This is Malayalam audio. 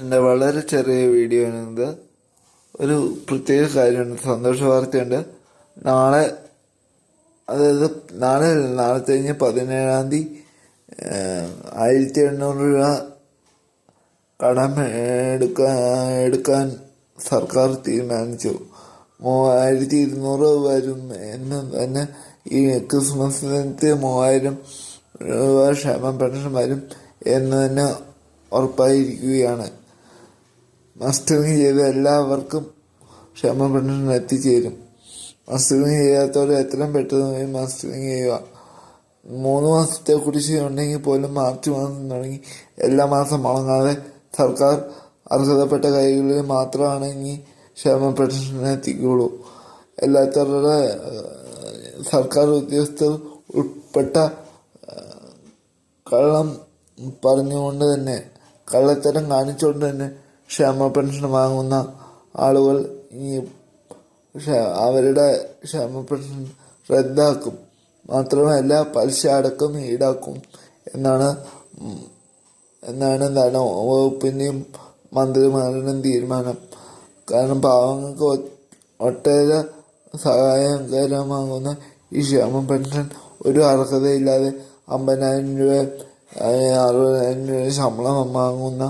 എന്റെ വളരെ ചെറിയ വീഡിയോ ആണിത്. ഒരു പ്രത്യേക കാര്യമുണ്ട് സന്തോഷ വാർത്തയുണ്ട്. നാളെ അതായത് നാളെ നാളെ കഴിഞ്ഞ് പതിനേഴാം തീയതി ആയിരത്തി എണ്ണൂറ് രൂപ കടം എടുക്കാൻ എടുക്കാൻ സർക്കാർ തീരുമാനിച്ചു. മൂവായിരത്തി ഇരുന്നൂറ് വരും. എന്ന് തന്നെ ഈ ക്രിസ്മസിനത്തെ മൂവായിരം രൂപ ക്ഷേമ പെൻഷൻ വരും എന്ന് തന്നെ ഉറപ്പായിരിക്കുകയാണ്. മസ്റ്ററിങ് ചെയ്ത എല്ലാവർക്കും ക്ഷേമ എത്തിച്ചേരും. മസ്റ്ററിങ് ചെയ്യാത്തവർ എത്രയും പെട്ടെന്ന് പോയി മസ്റ്ററിങ് ചെയ്യുക. മൂന്ന് മാസത്തെ കുടിശ്ശികയുണ്ടെങ്കിൽ പോലും മാർച്ച് മാസം തുടങ്ങി എല്ലാ മാസം മുടങ്ങാതെ സർക്കാർ അർഹതപ്പെട്ട കൈകളിൽ മാത്രമാണെങ്കിൽ ക്ഷേമ എത്തിക്കുള്ളൂ എല്ലാത്തവരുടെ സർക്കാർ ഉദ്യോഗസ്ഥർ ഉൾപ്പെട്ട കള്ളം പറഞ്ഞുകൊണ്ട് തന്നെ കള്ളത്തരം കാണിച്ചുകൊണ്ട് തന്നെ ക്ഷേമ പെൻഷൻ വാങ്ങുന്ന ആളുകൾ ഈ അവരുടെ ക്ഷേമ പെൻഷൻ റദ്ദാക്കും. മാത്രമല്ല പലിശ അടക്കം ഈടാക്കും എന്നാണ് എന്നാണ് എന്താണ് വകുപ്പിന്റെയും മന്ത്രിമാരുടെയും തീരുമാനം. കാരണം പാവങ്ങൾക്ക് ഒട്ടേറെ സഹായകരമാകുന്ന ഈ ക്ഷേമ പെൻഷൻ ഒരു അർഹതയില്ലാതെ അമ്പതിനായിരം രൂപ അറുപതിനായിരം രൂപ ശമ്പളം വാങ്ങുന്ന